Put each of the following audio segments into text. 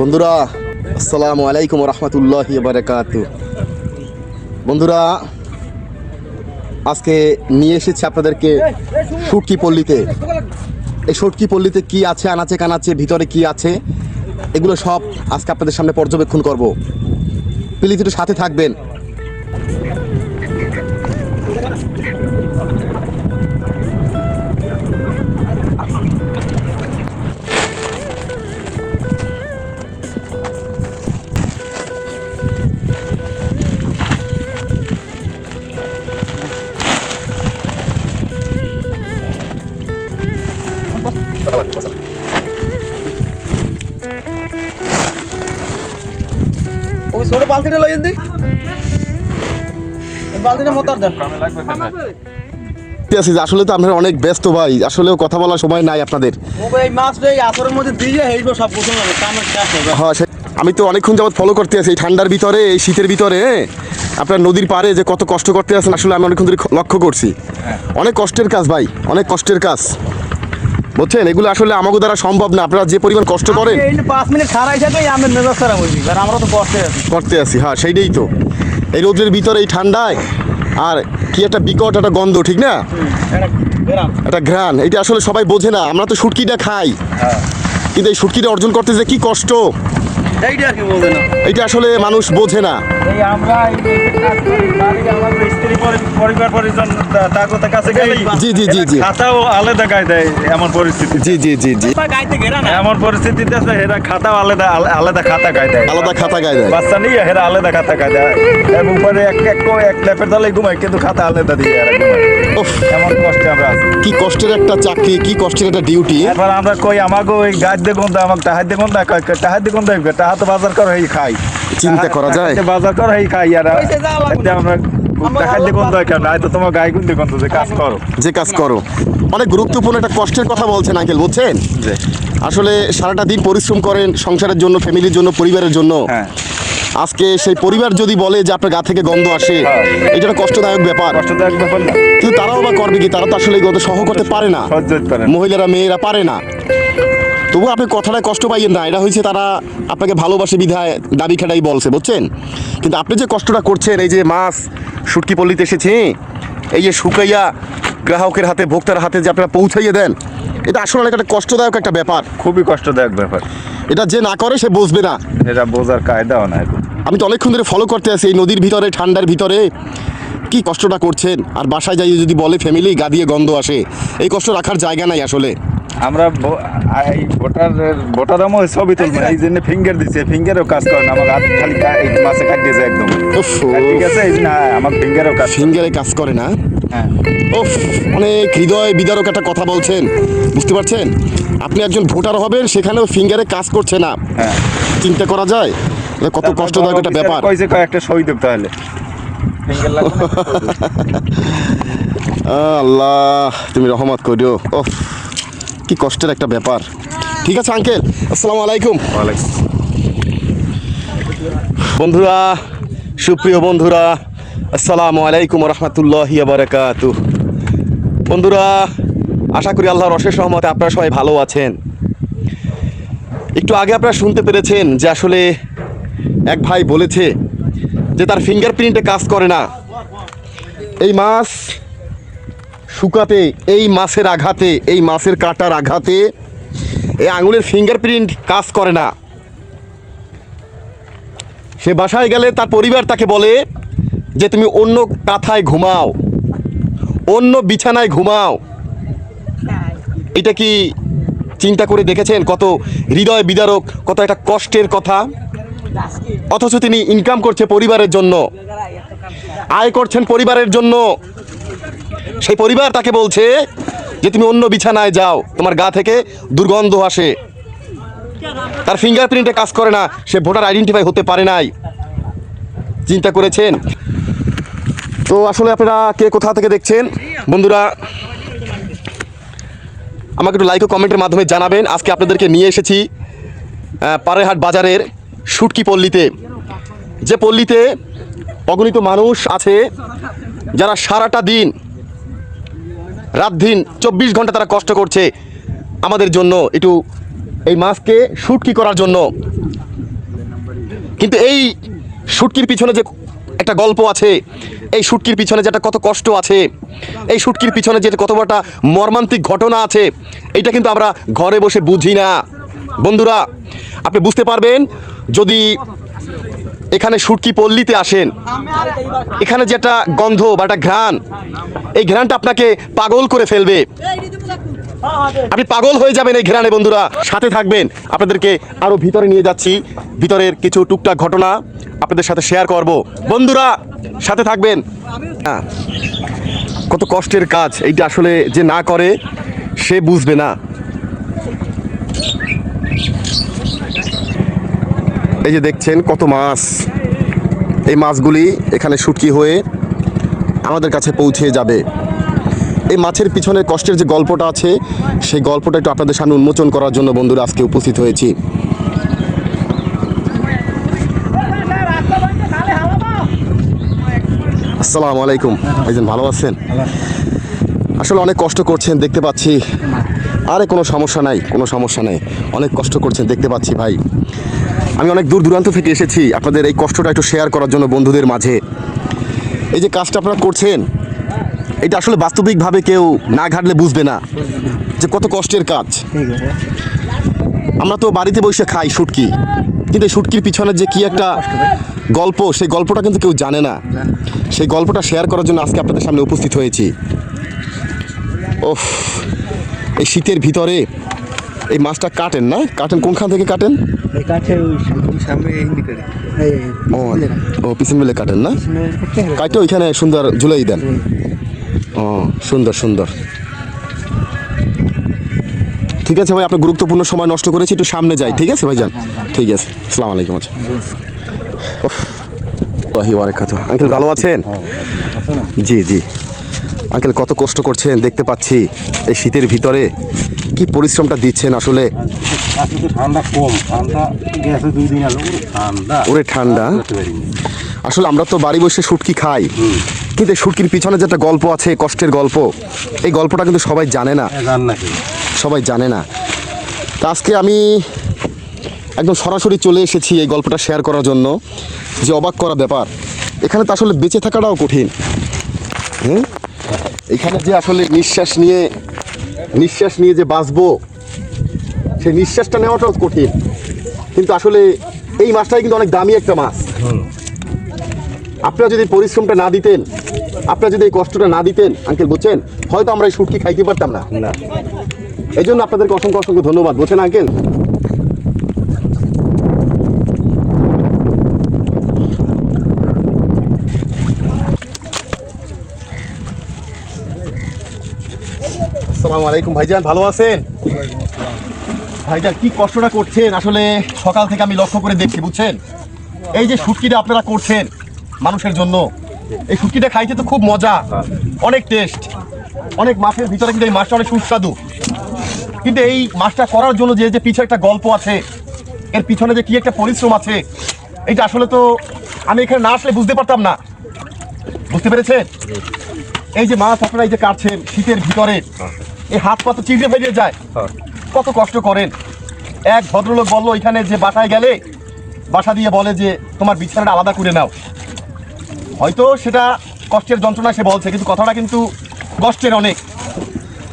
বন্ধুরা, আসসালামু আলাইকুম রহমতুল্লাহ বারকাত বন্ধুরা, আজকে নিয়ে এসেছি আপনাদেরকে সুটকি পল্লীতে। এই সুটকি পল্লীতে কি আছে, আনাচে কানাচে, ভিতরে কি আছে, এগুলো সব আজকে আপনাদের সামনে পর্যবেক্ষণ করব। প্লিজ একটু সাথে থাকবেন। বালতিটা লইয়েন দি। বালতিটা মোতার দেন। আছে আসলে তো আপনারা অনেক ব্যস্ত ভাই আসলেও কথা বলার সময় নাই আপনাদের। হ্যাঁ আমি তো অনেকক্ষণ যাবত ফলো করতে আছি এই ঠান্ডার ভিতরে এই শীতের ভিতরে হ্যাঁ? আপনার নদীর পাড়ে যে কত কষ্ট করতে আছেন আসলে আমি অনেকক্ষণ ধরে লক্ষ্য করছি। অনেক কষ্টের কাজ ভাই অনেক কষ্টের কাজ। বুঝছেন? এগুলো আসলে আমাকে দ্বারা সম্ভব না। আপনারা যে পরিমাণ কষ্ট করেন পাঁচ মিনিট খারাই থাকে আমি মেজাজ খারাপ হয়েছি আমরা তো কষ্টে আছি। করতে আছি হ্যাঁ সেইটাই তো। এই রোদের ভিতরে এই ঠান্ডায় আর কি একটা বিকট একটা গন্ধ ঠিক না? একটা ঘ্রাণ এটা আসলে সবাই বোঝে না। আমরা তো সুটকিটা খাই। কিন্তু এই সুটকিটা অর্জন করতে যে কি কষ্ট? এইটা এটা আসলে মানুষ বোঝে না। জি জি জি জি। খাতাও আলাদা গায়ে দেয় এমন পরিস্থিতি জি জি জি জি। গাইতে ঘেরা না। এমন পরিস্থিতিতে আছে হেরা খাতাও আলাদা আলাদা খাতা গায়ে দেয়। আলাদা খাতা গায়ে দেয়। বাচ্চা নিয়ে হেরা আলাদা খাতা গায়ে দেয়। এর উপরে এক এক এক ল্যাপের তলে ঘুমায় কিন্তু খাতা আলাদা দিয়ে এমন কষ্টে আমরা আছি। কি কষ্টের একটা চাকরি কি কষ্টের একটা ডিউটি। এরপর আমরা কই আমাকে ওই গাছ দেখুন আমাকে টাহার দেখুন টাহার দেখুন দেখবে তো বাজার করে এই খাই। চিন্তা করা যায়? বাজার করে এই খাই আর। আমরা যে কাজ করো। যে কাজ করো। অনেক গুরুত্বপূর্ণ একটা কষ্টের কথা বলছেন আঙ্কেল বুঝছেন? যে আসলে সারাটা দিন পরিশ্রম করেন সংসারের জন্য ফ্যামিলির জন্য পরিবারের জন্য। হ্যাঁ। আজকে সেই পরিবার যদি বলে যে আপনার গা থেকে গন্ধ আসে হ্যাঁ। এটা একটা কষ্টদায়ক ব্যাপার। কষ্টদায়ক ব্যাপার না। কিন্তু তারাও বা করবে কি? তারা তো আসলে গন্ধ সহ করতে পারে না। সহ্য হতে পারে না। মহিলারা মেয়েরা পারে না। তবু আপনি কথাটা কষ্ট পাইয়েন না। এটা হয়েছে তারা আপনাকে ভালোবাসে বিধায় দাবি খেটাই বলছে বুঝছেন? কিন্তু আপনি যে কষ্টটা করছেন এই যে মাছ শুটকি পল্লীতে এসেছে এই যে শুকাইয়া গ্রাহকের হাতে ভোক্তার হাতে যে আপনারা পৌঁছাইয়ে দেন এটা আসলে একটা কষ্টদায়ক একটা ব্যাপার। খুবই কষ্টদায়ক ব্যাপার। এটা যে না করে সে বুঝবে না। এটা বোঝার কায়দাও না আমি তো অনেকক্ষণ ধরে ফলো করতে আছি এই নদীর ভিতরে ঠান্ডার ভিতরে। কি কষ্টটা করছেন? আর বাসায় যাই যদি বলে ফ্যামিলি গা দিয়ে গন্ধ আসে। এই কষ্ট রাখার জায়গা নাই আসলে। আমরা ভো- এই ভোটার ভোটার আমও ছবি তুলবো এই জন্য ফিঙ্গার দিছে ফিঙ্গারও কাজ করে না আমার হাত খালি কা- এই মাসে কাটিয়ে যায় একদম। উফ, ঠিক আছে এই জন্য হ্যাঁ, আমার ফিঙ্গারও কাজ ফিঙ্গারে কাজ করে না? হ্যাঁ। ওফ অনেক হৃদয় বিদারক একটা কথা বলছেন। বুঝতে পারছেন? আপনি একজন ভোটার হবেন সেখানেও ফিঙ্গারে কাজ করছে না। হ্যাঁ। চিন্তা করা যায়? কত কষ্টদায়ক একটা ব্যাপার। কইছে কয় একটা সই দেব তাহলে। না? আল্লাহ তুমি রহমত করিও। ওফ কি কষ্টের একটা ব্যাপার। ঠিক আছে আঙ্কেল আসসালামু আলাইকুম। ওয়ালাইকুম। বন্ধুরা সুপ্রিয় বন্ধুরা আসসালামু আলাইকুম রহমতুল্লাহ বারাকাত বন্ধুরা আশা করি আল্লাহর অশেষ রহমতে আপনারা সবাই ভালো আছেন। একটু আগে আপনারা শুনতে পেরেছেন যে আসলে এক ভাই বলেছে যে তার ফিঙ্গারপ্রিন্টে কাজ করে না। এই মাছ শুকাতে, এই মাছের আঘাতে, এই মাছের কাটার আঘাতে, এই আঙুলের ফিঙ্গারপ্রিন্ট কাজ করে না। সে বাসায় গেলে তার পরিবার তাকে বলে যে, তুমি অন্য কাঁথায় ঘুমাও, অন্য বিছানায় ঘুমাও। এটা কি চিন্তা করে দেখেছেন? কত হৃদয় বিদারক, কত একটা কষ্টের কথা। অথচ তিনি ইনকাম করছে পরিবারের জন্য। আয় করছেন পরিবারের জন্য। সেই পরিবার তাকে বলছে যে তুমি অন্য বিছানায় যাও তোমার গা থেকে দুর্গন্ধ আসে। তার ফিঙ্গারপ্রিন্টে কাজ করে না সে ভোটার আইডেন্টিফাই হতে পারে নাই। চিন্তা করেছেন? তো আসলে আপনারা কে কোথা থেকে দেখছেন? বন্ধুরা আমাকে একটু লাইক ও কমেন্টের মাধ্যমে জানাবেন। আজকে আপনাদেরকে নিয়ে এসেছি আহ, পাড়েরহাট বাজারের শুটকি পল্লীতে। যে পল্লীতে অগণিত মানুষ আছে যারা সারাটা দিন রাত দিন চব্বিশ ঘণ্টা তারা কষ্ট করছে আমাদের জন্য একটু এই মাছকে শুটকি করার জন্য। কিন্তু এই শুটকির পিছনে যে একটা গল্প আছে, এই শুটকির পিছনে যে একটা কত কষ্ট আছে, এই শুটকির পিছনে যে কত বড় একটা মর্মান্তিক ঘটনা আছে এটা কিন্তু আমরা ঘরে বসে বুঝি না। বন্ধুরা, আপনি বুঝতে পারবেন, যদি এখানে শুটকি পল্লীতে আসেন। এখানে যে একটা গন্ধ বা একটা ঘ্রাণ, এই ঘ্রাণটা আপনাকে পাগল করে ফেলবে। আপনি পাগল হয়ে যাবেন এই ঘেরানে বন্ধুরা। সাথে থাকবেন। আপনাদেরকে আরও ভিতরে নিয়ে যাচ্ছি। ভিতরের কিছু টুকটাক ঘটনা আপনাদের সাথে শেয়ার করব। বন্ধুরা, সাথে থাকবেন। হ্যাঁ। কত কষ্টের কাজ। এইটা আসলে যে না করে, সে বুঝবে না। এই যে দেখছেন কত মাছ। এই মাছগুলি এখানে শুটকি হয়ে আমাদের কাছে পৌঁছে যাবে। এই মাছের পিছনে কষ্টের যে গল্পটা আছে, সেই গল্পটা একটু আপনাদের সামনে উন্মোচন করার জন্য বন্ধুরা আজকে উপস্থিত হয়েছি। আসসালামু আলাইকুম। ভাইজান, ভালো আছেন? আসলে অনেক কষ্ট করছেন, দেখতে পাচ্ছি। আরে কোনো সমস্যা নাই, কোনো সমস্যা নেই। অনেক কষ্ট করছেন, দেখতে পাচ্ছি ভাই। আমি অনেক দূর দূরান্ত থেকে এসেছি। আপনাদের এই কষ্টটা একটু শেয়ার করার জন্য বন্ধুদের মাঝে। এই যে কাজটা আপনারা করছেন, এটা আসলে বাস্তবিকভাবে কেউ না ঘাটলে বুঝবে না যে কত কষ্টের কাজ। আমরা তো বাড়িতে বসে খাই শুটকি, কিন্তু এই শুটকির পিছনে যে কি একটা গল্প, সেই গল্পটা কিন্তু কেউ জানে না। সেই গল্পটা শেয়ার করার জন্য আজকে আপনাদের সামনে উপস্থিত হয়েছি। ওফ, এই শীতের ভিতরে এই মাছটা কাটেন না? কাটেন কোনখান থেকে কাটেন? ও ও পিছন মিলে কাটেন না? কাটে ওইখানে সুন্দর ঝুলাই দেন। ও সুন্দর সুন্দর। ঠিক আছে ভাই আপনার গুরুত্বপূর্ণ সময় নষ্ট করেছি একটু সামনে যাই। ঠিক আছে ভাইজান? ঠিক আছে। আসসালামু আলাইকুম আচ্ছা। আঙ্কেল ভালো আছেন? জি জি। আঙ্কেল কত কষ্ট করছেন দেখতে পাচ্ছি এই শীতের ভিতরে। কি পরিশ্রমটা দিচ্ছেন আসলে? ঠান্ডা কম ঠান্ডা গেছে দুই দিন ঠান্ডা। ওরে ঠান্ডা। আসলে আমরা তো বাড়ি বসে শুটকি খাই। কিন্তু এই শুটকির পিছনে যে একটা গল্প আছে কষ্টের গল্প এই গল্পটা কিন্তু সবাই জানে না। সবাই জানে না। তা আজকে আমি একদম সরাসরি চলে এসেছি এই গল্পটা শেয়ার করার জন্য। যে অবাক করা ব্যাপার। এখানে তো আসলে বেঁচে থাকাটাও কঠিন। হুম এখানে যে আসলে নিঃশ্বাস নিয়ে নিঃশ্বাস নিয়ে যে বাঁচবো সেই নিঃশ্বাসটা নেওয়াটাও কঠিন। কিন্তু আসলে এই মাছটাই কিন্তু অনেক দামি একটা মাছ। আপনারা যদি পরিশ্রমটা না দিতেন আপনারা যদি এই কষ্টটা না দিতেন আঙ্কেল বুঝছেন? হয়তো আমরা এই শুটকি খাইতে পারতাম না। না। এই জন্য আপনাদেরকে অসংখ্য অসংখ্য ধন্যবাদ। বুঝছেন আঙ্কেল? আসসালামু ভাইজান, ভালো আছেন? ভাইজান, কি কষ্টটা করছেন? আসলে সকাল থেকে আমি লক্ষ্য করে দেখছি, বুঝছেন? এই যে শুটকিটা আপনারা করছেন মানুষের জন্য, এই শুটকিটা খাইতে তো খুব মজা, অনেক টেস্ট, অনেক মাছের ভিতরে কিন্তু এই মাছটা অনেক সুস্বাদু। কিন্তু এই মাছটা করার জন্য যে যে পিছনে একটা গল্প আছে, এর পিছনে যে কি একটা পরিশ্রম আছে এটা আসলে তো আমি এখানে না আসলে বুঝতে পারতাম না। বুঝতে পেরেছেন? এই যে মাছ আপনারা এই যে কাটছেন শীতের ভিতরে এই হাত পা তো চিড়ে বেরিয়ে যায় কত কষ্ট করেন। এক ভদ্রলোক বলল এখানে যে বাসায় গেলে বাসা দিয়ে বলে যে তোমার বিছানাটা আলাদা করে নাও। হয়তো সেটা কষ্টের যন্ত্রণা সে বলছে কিন্তু কথাটা কিন্তু কষ্টের অনেক।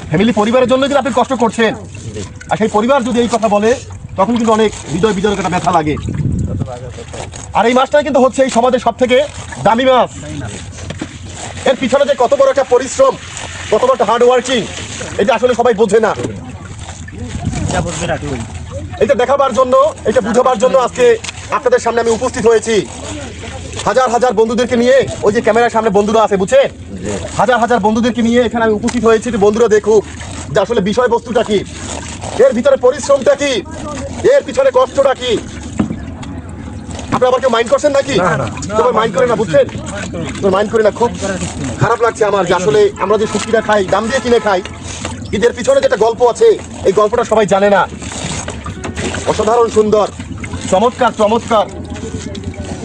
ফ্যামিলি পরিবারের জন্য কিন্তু আপনি কষ্ট করছেন। আর সেই পরিবার যদি এই কথা বলে তখন কিন্তু অনেক হৃদয় বিদয় একটা ব্যথা লাগে। আর এই মাছটা কিন্তু হচ্ছে এই সমাজের সব থেকে দামি মাছ এর পিছনে যে কত বড় একটা পরিশ্রম কত বড় একটা হার্ড ওয়ার্কিং এটা আসলে সবাই বোঝে না। এটা দেখাবার জন্য এটা বুঝাবার জন্য আজকে আপনাদের সামনে আমি উপস্থিত হয়েছি। হাজার হাজার বন্ধুদেরকে নিয়ে ওই যে ক্যামেরার সামনে বন্ধুরা আছে বুঝছেন হাজার হাজার বন্ধুদেরকে নিয়ে এখানে আমি উপস্থিত হয়েছি বন্ধুরা দেখুক যে আসলে বিষয়বস্তুটা কি। এর ভিতরে পরিশ্রমটা কি? এর পিছনে কষ্টটা কি? আপনি আবার কেউ মাইন্ড করছেন নাকি? তোমার মাইন্ড করে না বুঝছেন? তোমার মাইন্ড করে না খুব খারাপ লাগছে আমার যে আসলে আমরা যে শুকিটা খাই দাম দিয়ে কিনে খাই এর পিছনে যেটা গল্প আছে এই গল্পটা সবাই জানে না। অসাধারণ সুন্দর। চমৎকার চমৎকার।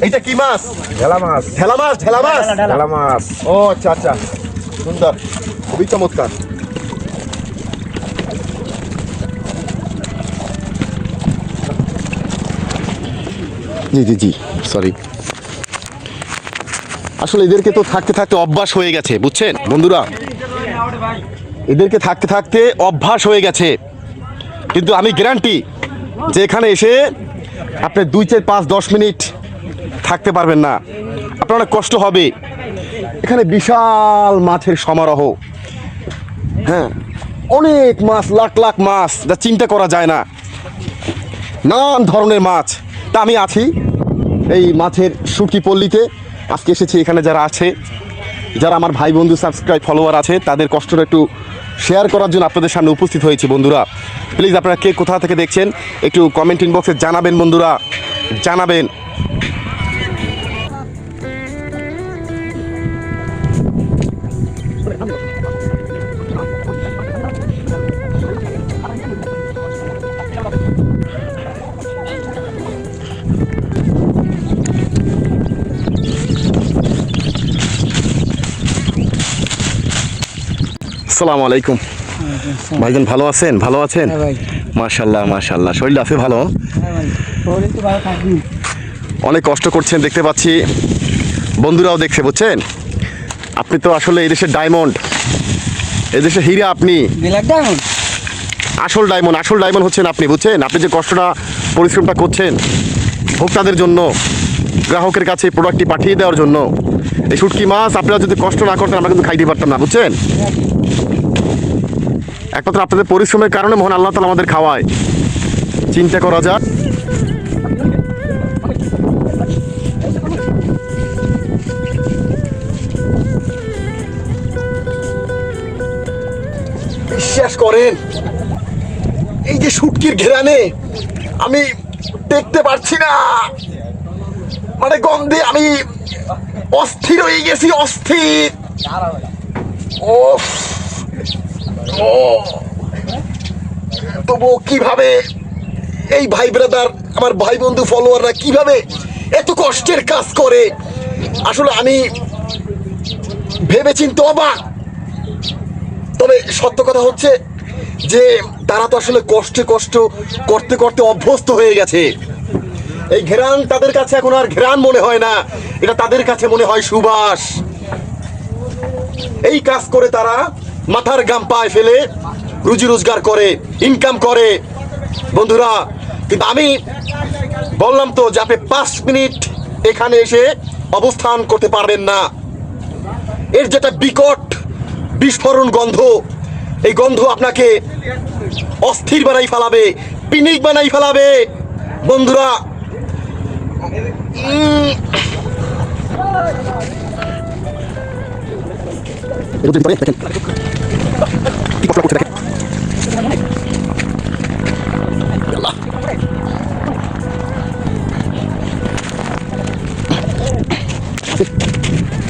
এইটা কি মাছ? ঢেলা মাছ। ঢেলা মাছ ঢেলা মাছ? ঢেলা মাছ। ও আচ্ছা আচ্ছা। সুন্দর। খুবই চমৎকার। জি জি জি সরি আসলে এদেরকে তো থাকতে থাকতে অভ্যাস হয়ে গেছে বুঝছেন? বন্ধুরা এদেরকে থাকতে থাকতে অভ্যাস হয়ে গেছে। কিন্তু আমি গ্যারান্টি যে এখানে এসে আপনি দুই চার পাঁচ দশ মিনিট থাকতে পারবেন না। আপনার অনেক কষ্ট হবে। এখানে বিশাল মাছের সমারোহ। হ্যাঁ অনেক মাছ, লাখ লাখ মাছ, যা চিন্তা করা যায় না। নানান ধরনের মাছ। তা আমি আছি এই মাছের শুটকি পল্লীতে। আজকে এসেছি এখানে যারা আছে। যারা আমার ভাই বন্ধু সাবস্ক্রাইব ফলোয়ার আছে, তাদের কষ্টটা একটু শেয়ার করার জন্য আপনাদের সামনে উপস্থিত হয়েছি বন্ধুরা। প্লিজ আপনারা কে কোথা থেকে দেখছেন, একটু কমেন্ট ইনবক্সে জানাবেন বন্ধুরা। জানাবেন। আসসালামু আলাইকুম। ভাইজান ভালো আছেন? ভালো আছেন? হ্যাঁ। মাশাল্লাহ মাশাল্লাহ। শরীর আছে ভালো? হ্যাঁ অনেক কষ্ট করছেন দেখতে পাচ্ছি। বন্ধুরাও দেখছে বুঝছেন? আপনি তো আসলে এই দেশের ডায়মন্ড এদেশের হীরা আপনি। আসল ডায়মন্ড আসল ডায়মন্ড হচ্ছেন আপনি বুঝছেন? আপনি যে কষ্টটা পরিশ্রমটা করছেন ভোক্তাদের জন্য গ্রাহকের কাছে প্রোডাক্টটি পাঠিয়ে দেওয়ার জন্য এই শুটকি মাছ আপনারা যদি কষ্ট না করতেন আমরা কিন্তু খাইতে পারতাম না বুঝছেন? একমাত্র আপনাদের পরিশ্রমের কারণে মহান আল্লাহ তালা আমাদের খাওয়ায়। চিন্তা করা যাক। বিশ্বাস করেন, এই যে শুটকির ঘেরানে আমি দেখতে পারছি না। মানে গন্ধে আমি অস্থির হয়ে গেছি, অস্থির। ও ও তবু কীভাবে এই ভাই ব্রাদার আমার ভাই বন্ধু ফলোয়াররা কীভাবে এত কষ্টের কাজ করে? আসলে আমি ভেবে চিন্তে অবাক। তবে সত্য কথা হচ্ছে যে তারা তো আসলে কষ্টে কষ্ট, করতে করতে অভ্যস্ত হয়ে গেছে। এই ঘেরান তাদের কাছে এখন আর ঘেরান মনে হয় না। এটা তাদের কাছে মনে হয় সুবাস। এই কাজ করে তারা মাথার গাম পায়ে ফেলে রুজি রোজগার করে ইনকাম করে। বন্ধুরা, কিন্তু আমি বললাম তো যে আপনি পাঁচ মিনিট এখানে এসে অবস্থান করতে পারবেন না। এর যেটা বিকট, বিস্ফোরণ গন্ধ, এই গন্ধ আপনাকে অস্থির বানাই ফেলাবে, পিনিক বানাই ফেলাবে। বন্ধুরা উম,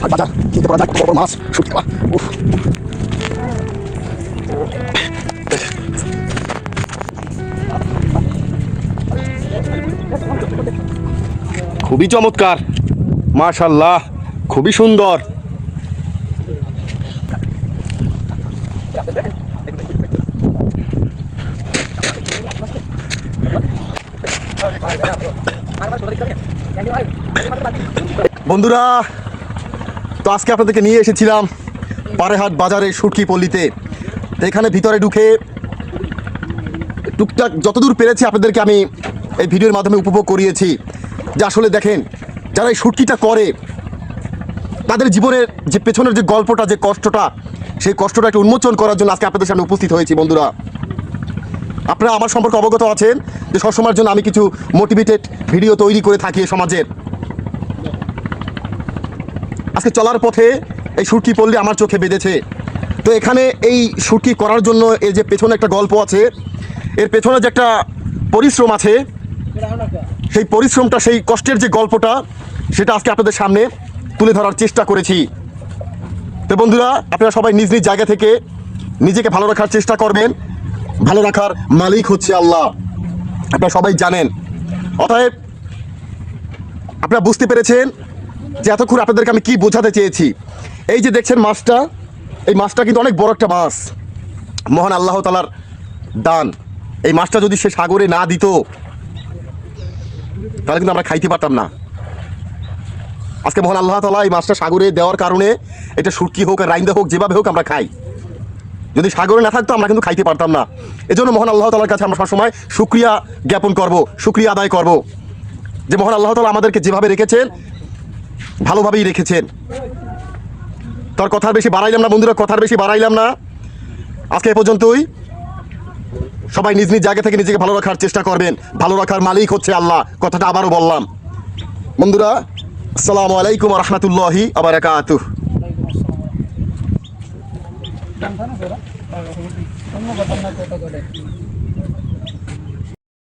বাজার কিনতে পারা যায় কত বড় মাছ খুবই চমৎকার। মাশাল্লাহ খুবই সুন্দর। বন্ধুরা, তো আজকে আপনাদেরকে নিয়ে এসেছিলাম পারেহাট বাজারে সুটকি পল্লীতে। এখানে ভিতরে ঢুকে টুকটাক যতদূর পেরেছি আপনাদেরকে আমি এই ভিডিওর মাধ্যমে উপভোগ করিয়েছি। যে আসলে দেখেন, যারা এই শুটকিটা করে, তাদের জীবনের যে পেছনের যে গল্পটা, যে কষ্টটা, সেই কষ্টটা একটু উন্মোচন করার জন্য আজকে আপনাদের সামনে উপস্থিত হয়েছি, বন্ধুরা। আপনারা আমার সম্পর্কে অবগত আছেন যে সবসময়ের জন্য আমি কিছু মোটিভেটেড ভিডিও তৈরি করে থাকি সমাজের। আজকে চলার পথে এই শুটকি পড়লে আমার চোখে বেঁধেছে। তো এখানে এই শুটকি করার জন্য এর যে পেছনে একটা গল্প আছে, এর পেছনে যে একটা পরিশ্রম আছে, সেই পরিশ্রমটা, সেই কষ্টের যে গল্পটা, সেটা আজকে আপনাদের সামনে তুলে ধরার চেষ্টা করেছি। তো বন্ধুরা, আপনারা সবাই নিজ নিজ জায়গা থেকে নিজেকে ভালো রাখার চেষ্টা করবেন। ভালো রাখার মালিক হচ্ছে আল্লাহ। আপনারা সবাই জানেন। অতএব, আপনারা বুঝতে পেরেছেন যে এতক্ষণ আপনাদেরকে আমি কি বোঝাতে চেয়েছি। এই যে দেখছেন মাছটা, এই মাছটা কিন্তু অনেক বড় একটা মাছ। মহান আল্লাহ তালার দান। এই মাছটা যদি সে সাগরে না দিত, তাহলে কিন্তু আমরা খাইতে পারতাম না। আজকে মহান আল্লাহ তালা এই মাছটা সাগরে দেওয়ার কারণে, এটা সুটকি হোক আর রাইন্দা হোক, যেভাবে হোক আমরা খাই। যদি সাগরে না থাকতো, আমরা কিন্তু খাইতে পারতাম না। এজন্য মহান আল্লাহ তালার কাছে আমরা সবসময় সুক্রিয়া জ্ঞাপন করব সুক্রিয়া আদায় করব। যে মহান আল্লাহ তালা আমাদেরকে যেভাবে রেখেছেন, ভালোভাবেই রেখেছেন। তোর কথার বেশি বাড়াইলাম না, বন্ধুরা, কথার বেশি বাড়াইলাম না। আজকে এ পর্যন্তই। সবাই নিজ নিজ জায়গা থেকে নিজেকে ভালো রাখার চেষ্টা করবেন। ভালো রাখার মালিক হচ্ছে আল্লাহ, কথাটা আবারও বললাম। বন্ধুরা, আসসালামু আলাইকুম রহমতুল্লাহি আবরাকাতুহ অন্য কথা না কথা করে